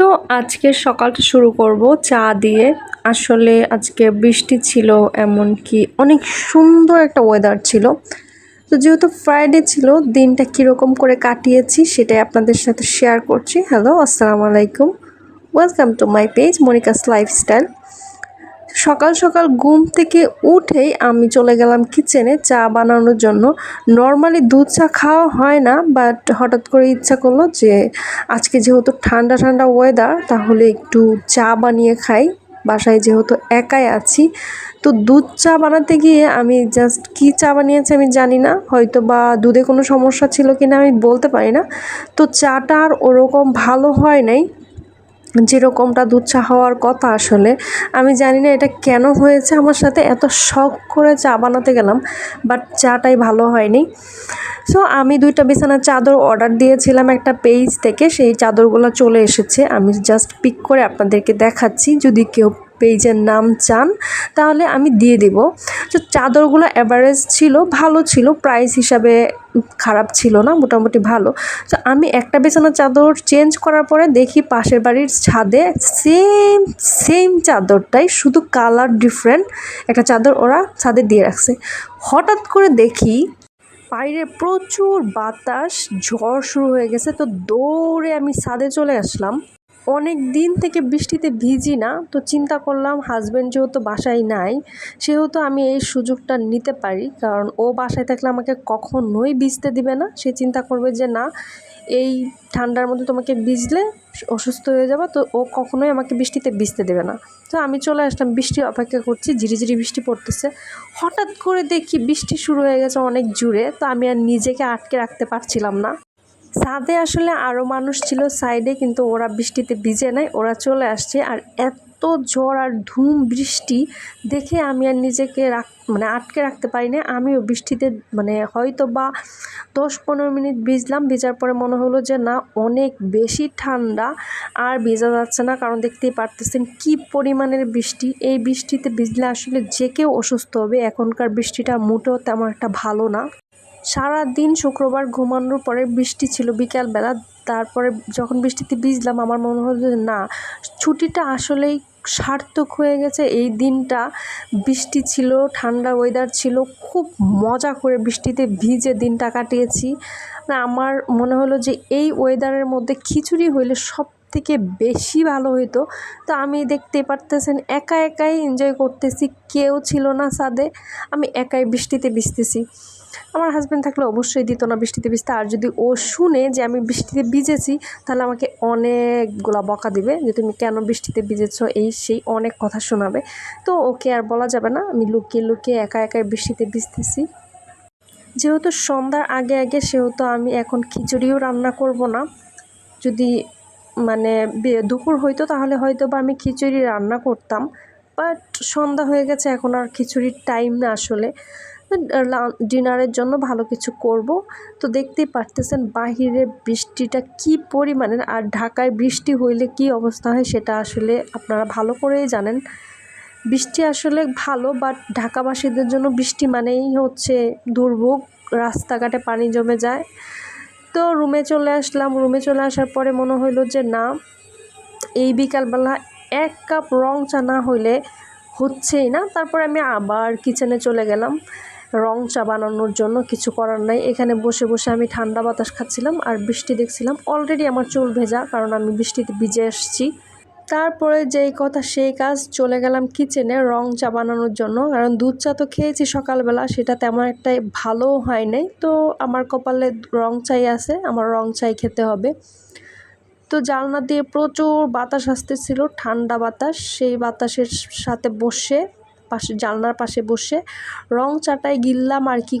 তো আজকে সকালটা শুরু করব চা দিয়ে। আসলে আজকে বৃষ্টি ছিল, এমনকি অনেক সুন্দর একটা ওয়েদার ছিল। তো যেহেতু ফ্রাইডে ছিল, দিনটা কীরকম করে কাটিয়েছি সেটাই আপনাদের সাথে শেয়ার করছি। হ্যালো আসসালামু আলাইকুম। Welcome to my page Monica's lifestyle সকাল সকাল ঘুম থেকে উঠেই আমি চলে গেলাম কিচেনে চা বানানোর জন্য। নর্মালি দুধ চা খাওয়া হয় না বাট হঠাৎ করে ইচ্ছা করল যে আজকে যেহেতু ঠান্ডা ঠান্ডা ওয়েদার তাহলে একটু চা বানিয়ে খাই। বাসায় যেহেতু একাই আছি, তো দুধ চা বানাতে গিয়ে আমি জাস্ট কি চা বানিয়েছি আমি জানি না। হয়তো বা দুধে কোনো সমস্যা ছিল কিনা আমি বলতে পারি না। তো চাটা আর ওরকম ভালো হয় নাই। যেরকমটা দুধ চা হওয়ার কথা আসলে, আমি জানি না এটা কেন হয়েছে। আমার সাথে এত শখ করে চা বানাতে গেলাম বাট চাটাই ভালো হয়নি। সো আমি দুইটা বিছানার চাদর অর্ডার দিয়েছিলাম একটা পেজ থেকে, সেই চাদরগুলো চলে এসেছে। আমি জাস্ট পিক করে আপনাদেরকে দেখাচ্ছি। যদি কেউ পেজের নাম চান, তাহলে আমি দিয়ে দিব। তো চাদরগুলো অ্যাভারেজ ছিল, ভালো ছিল প্রাইস হিসাবে খারাপ ছিল না, মোটামুটি ভালো। তো আমি একটা বিছানার চাদর চেঞ্জ করার পরে দেখি পাশের বাড়ির ছাদে সেম সেম চাদরটাই, শুধু কালার ডিফারেন্ট একটা চাদর ওরা ছাদে দিয়ে রাখছে। হঠাৎ করে দেখি বাইরে প্রচুর বাতাস, ঝড় শুরু হয়ে গেছে, তো দৌড়ে আমি ছাদে চলে আসলাম। অনেক দিন থেকে বৃষ্টিতে ভিজি না, তো চিন্তা করলাম হাজব্যান্ড যেহেতু বাসায় নাই, সেহেতু আমি এই সুযোগটা নিতে পারি। কারণ ও বাসায় থাকলে আমাকে কখনোই ভিজতে দিবে না। সে চিন্তা করবে যে, না, এই ঠান্ডার মধ্যে তোমাকে ভিজলে অসুস্থ হয়ে যাবে। তো ও কখনোই আমাকে বৃষ্টিতে ভিজতে দেবে না। তো আমি চলে আসলাম, বৃষ্টি অপেক্ষা করছি ঝিরিঝিরি বৃষ্টি পড়তেছে। হঠাৎ করে দেখি বৃষ্টি শুরু হয়ে গেছে অনেক জুড়ে, তো আমি আর নিজেকে আটকে রাখতে পারছিলাম না। ছাদে আসলে আরও মানুষ ছিল, সাইডে কিন্তু ওরা বৃষ্টিতে ভিজে নাই, ওরা চলে আসছে। আর এত ঝড় আর ধুম বৃষ্টি দেখে আমি আর নিজেকে রাখ মানে আটকে রাখতে পারি না আমিও বৃষ্টিতে মানে হয়তো বা দশ পনেরো মিনিট ভিজলাম, ভিজার পরে মনে হলো যে না, অনেক বেশি ঠান্ডা আর ভিজা যাচ্ছে না, কারণ দেখতেই পারতেছেন কি পরিমাণের বৃষ্টি। এই বৃষ্টিতে ভিজলে আসলে যে কেউ অসুস্থ হবে, এখনকার বৃষ্টিটা মোটেও তেমন একটা ভালো না। সারা দিন শুক্রবার ঘুমানোর পরে বৃষ্টি ছিল, বিকালবেলা। তারপরে যখন বৃষ্টিতে ভিজলাম, আমার মনে হলো যে, না, ছুটিটা আসলেই সার্থক হয়ে গেছে। এই দিনটা বৃষ্টি ছিল, ঠান্ডা ওয়েদার ছিল, খুব মজা করে বৃষ্টিতে ভিজে দিনটা কাটিয়েছি। আমার মনে হলো যে, এই ওয়েদারের মধ্যে খিচুড়ি হইলে সব থেকে বেশি ভালো হইতো। তো আমি দেখতে পারতেছেন, একা একাই এনজয় করতেছি, কেউ ছিল না সাদে আমি একাই বৃষ্টিতে ভিজতেছি। আমার হাজব্যান্ড থাকলে অবশ্যই দিত না বৃষ্টিতে ভিজতে। আর যদি ও শুনে যে আমি বৃষ্টিতে ভিজেছি, তাহলে আমাকে অনেকগুলা বকা দিবে যে তুমি কেন বৃষ্টিতে ভিজেছো, এই সেই অনেক কথা শোনাবে। তো ওকে আর বলা যাবে না, আমি লুকিয়ে লুকিয়ে একা একাই বৃষ্টিতে ভিজতেছি। যেহেতু সন্ধ্যার আগে আগে, সেহেতু আমি এখন খিচুড়িও রান্না করব না। যদি মানে দুপুর হইতো তাহলে হয়তো বা আমি খিচুড়ি রান্না করতাম বাট সন্ধ্যা হয়ে গেছে, এখন আর খিচুড়ির টাইম না আসলে। ডিনারের জন্য ভালো কিছু করব। তো দেখতেই পারতেছেন বাহিরে বৃষ্টিটা কি পরিমাণের, আর ঢাকায় বৃষ্টি হইলে কি অবস্থা হয় সেটা আসলে আপনারা ভালো করেই জানেন। বৃষ্টি আসলে ভালো বাট ঢাকাবাসীদের জন্য বৃষ্টি মানেই হচ্ছে দুর্ভোগ, রাস্তাঘাটে পানি জমে যায়। তো রুমে চলে আসলাম। রুমে চলে আসার পরে মনে হইল যে, না, এই বিকালবেলা এক কাপ রং চা না হইলে হচ্ছেই না। তারপর আমি আবার কিচেনে চলে গেলাম। রং চা বানানোর জন্য কিছু করার নাই। এখানে বসে বসে আমি ঠান্ডা বাতাস খাচ্ছিলাম আর বৃষ্টি দেখছিলাম। অলরেডি আমার চুল ভেজা, কারণ আমি বৃষ্টিতে ভিজে এসেছি তারপরে যেই কথা সেই কাজ চলে গেলাম কিচেনে রং চা বানানোর জন্য। কারণ দুধ চা তো খেয়েছি সকালবেলা, সেটা তেমন একটা ভালোও হয় নাই। তো আমার কপালে রং চাই আছে, আমার রং চাই খেতে হবে। তো জানলা দিয়ে প্রচুর বাতাস আসতেছিল, ঠান্ডা বাতাস। সেই বাতাসের সাথে বসে, পাশে জানলার পাশে বসে রং চাটায় গিললাম আর কি